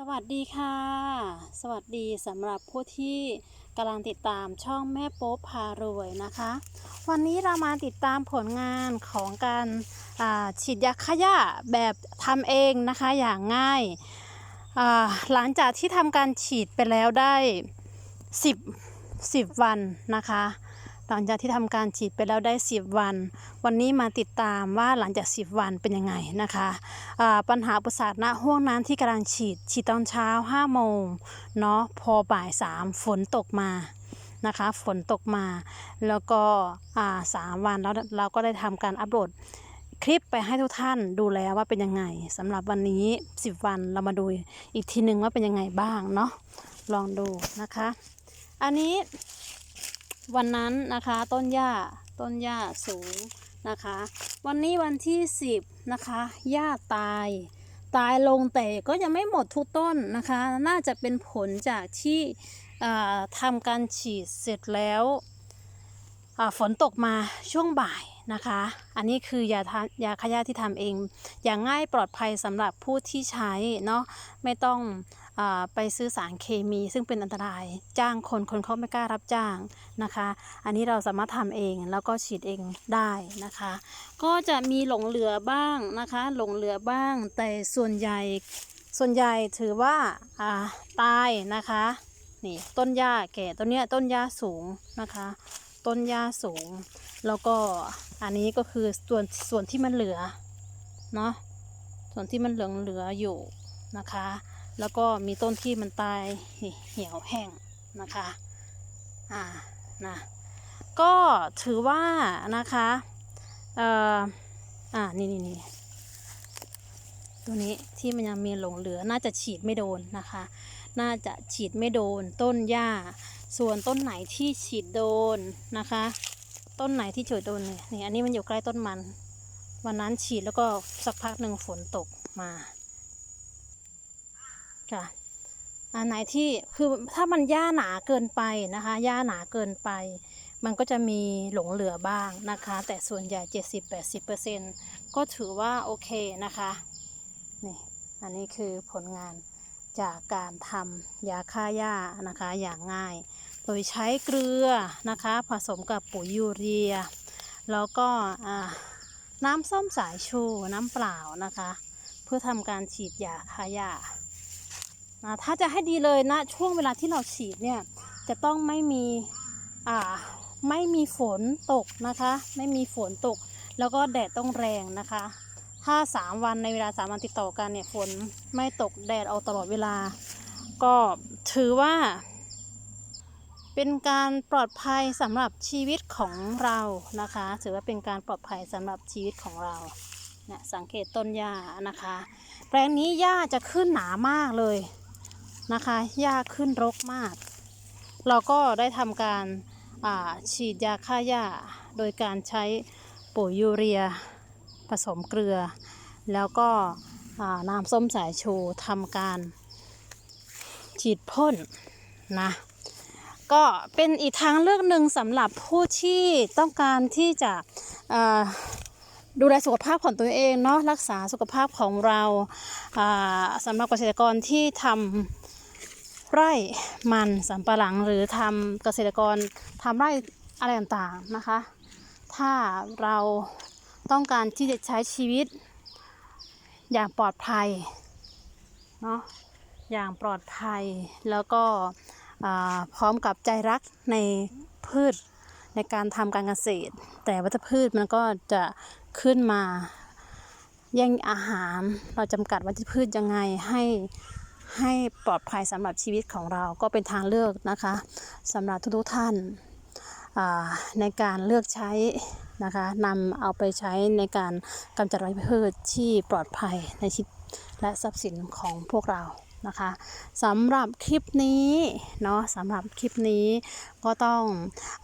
สวัสดีค่ะ สวัสดีสำหรับผู้ที่กำลังติดตามช่องแม่โป๊บพารวยนะคะ วันนี้เรามาติดตามผลงานของการฉีดยาฆ่าหญ้าแบบทำเองนะคะอย่างง่ายาหลังจากที่ทำการฉีดไปแล้วได้ 10 10 วันนะคะ หลังจากที่ทำการฉีดไปแล้วได้ 10 วัน วันนี้มาติดตามว่าหลังจาก 10 วันเป็นยังไงนะคะปัญหาอุปสรรคณห่วงนั้นที่กำลังฉีดฉีดตอนเช้า5โมงเนาะพอบ่าย 3 ฝนตกมานะคะฝนตกมา แล้วก็สามวันแล้วเราก็ได้ทำการอัปโหลดคลิปไปให้ทุกท่านดูแล้วว่าเป็นยังไงสำหรับวันนี้ 10 วันเรามาดูอีกทีหนึ่งว่าเป็นยังไงบ้างเนาะลองดูนะคะ อันนี้ วันนั้นนะคะต้นหญ้าต้นหญ้าสูงนะคะ วันนี้วันที่ 10นะคะหญ้าตายตายลงแต่ก็ยังไม่หมดทุกต้นนะคะ น่าจะเป็นผลจากที่ทำการฉีดเสร็จแล้วฝนตกมาช่วงบ่าย นะคะ อันนี้คือยาทายาขยะที่ทำเอง อย่างง่ายปลอดภัยสำหรับผู้ที่ใช้เนาะไม่ต้องอไปซื้อสารเคมี ซึ่งเป็นอันตราย จ้างคนคนเขาไม่กล้ารับจ้างนะคะ อันนี้เราสามารถทำเองแล้วก็ฉีดเองได้นะคะ ก็จะมีหลงเหลือบ้างนะคะ หลงเหลือบ้าง แต่ส่วนใหญ่ส่วนใหญ่ถือว่าอ่าตายนะคะนี่ต้นหญ้าแก่ต้นเนี้ยต้นหญ้าสูงนะคะ ต้นหญ้าสูง แล้วก็อันนี้ก็คือส่วนส่วนที่มันเหลือเนาะส่วนที่มันเหลืองเหลืออยู่นะคะ แล้วก็มีต้นที่มันตายเหี่ยวแห้งนะคะอ่านะก็ถือว่านะคะเอ่ออ่านี่นี่นี่ ตัวนี้ที่มันยังมีหลงเหลือน่าจะฉีดไม่โดนนะคะ น่าจะฉีดไม่โดนต้นหญ้า ส่วนต้นไหนที่ฉีดโดนนะคะ ต้นไหนที่ฉีดโดนเนี่ยนี่อันนี้มันอยู่ใกล้ต้นมัน วันนั้นฉีดแล้วก็สักพักหนึ่งฝนตกมาค่ะอันไหนที่คือถ้ามันหญ้าหนาเกินไปนะคะหญ้าหนาเกินไป มันก็จะมีหลงเหลือบ้างนะคะ แต่ส่วนใหญ่ 70-80%ก็ถือว่าโอเคนะคะ นี่อันนี้คือผลงานจากการทำยาฆ่าหญ้านะคะอย่างง่าย โดยใช้เกลือนะคะผสมกับปุ๋ยยูเรีย แล้วก็น้ำส้มสายชูน้ำเปล่านะคะ เพื่อทำการฉีดยาฆ่าหญ้าถ้าจะให้ดีเลยนะช่วงเวลาที่เราฉีดเนี่ยจะต้องไม่มีไม่มีฝนตกนะคะ ไม่มีฝนตก แล้วก็แดดต้องแรงนะคะ ถ้า 3 วันในเวลา 3 วันติดต่อกันเนี่ยฝนไม่ตกแดดเอาตลอดเวลา ก็ถือว่า เป็นการปลอดภัยสำหรับชีวิตของเรานะคะ ถือว่าเป็นการปลอดภัยสำหรับชีวิตของเราเนี่ยสังเกตต้นหญ้านะคะ แปลงนี้หญ้าจะขึ้นหนามากเลยนะคะหญ้าขึ้นรกมาก เราก็ได้ทำการอาฉีดยาฆ่าหญ้า โดยการใช้ปุ๋ยยูเรีย ผสมเกลือ แล้วก็น้ำส้มสายชูทำการฉีดพ่นนะก็เป็นอีกทางเลือกหนึ่งสำหรับผู้ที่ต้องการที่จะดูแลสุขภาพของตัวเองเนาะรักษาสุขภาพของเราอ่าสำหรับเกษตรกรที่ทำไร่มันสำปะหลังหรือทำเกษตรกรทำไร่อะไรต่างๆนะคะ ถ้าเรา ต้องการที่จะใช้ชีวิต อย่างปลอดภัยเนาะอย่างปลอดภัยแล้วก็พร้อมกับใจรักในพืชในการทำการเกษตร แต่วัชพืชมันก็จะขึ้นมาแย่งอาหาร เราจำกัดวัชพืชยังไงให้ให้ปลอดภัยสำหรับชีวิตของเราก็เป็นทางเลือกนะคะสำหรับทุกๆท่านในการเลือกใช้ นะคะนำเอาไปใช้ในการกำจัดวัชพืชที่ปลอดภัยในชีวิตและทรัพย์สินของพวกเรานะคะสำหรับคลิปนี้เนาะสำหรับคลิปนี้ก็ต้อง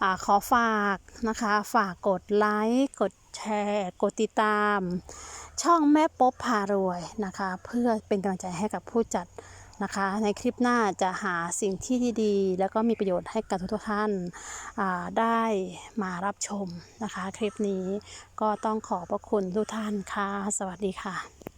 อขอฝากนะคะ ฝากกดไลค์กดแชร์กดติดตาม ช่องแม่ป๊บพารวยนะคะ เพื่อเป็นกำลังใจให้กับผู้จัด นะคะ ในคลิปหน้าจะหาสิ่งที่ดี ๆ แล้วก็มีประโยชน์ให้กับทุกท่านาได้มารับชมนะคะ คลิปนี้ก็ต้องขอบพระคุณทุกท่านค่ะ สวัสดีค่ะ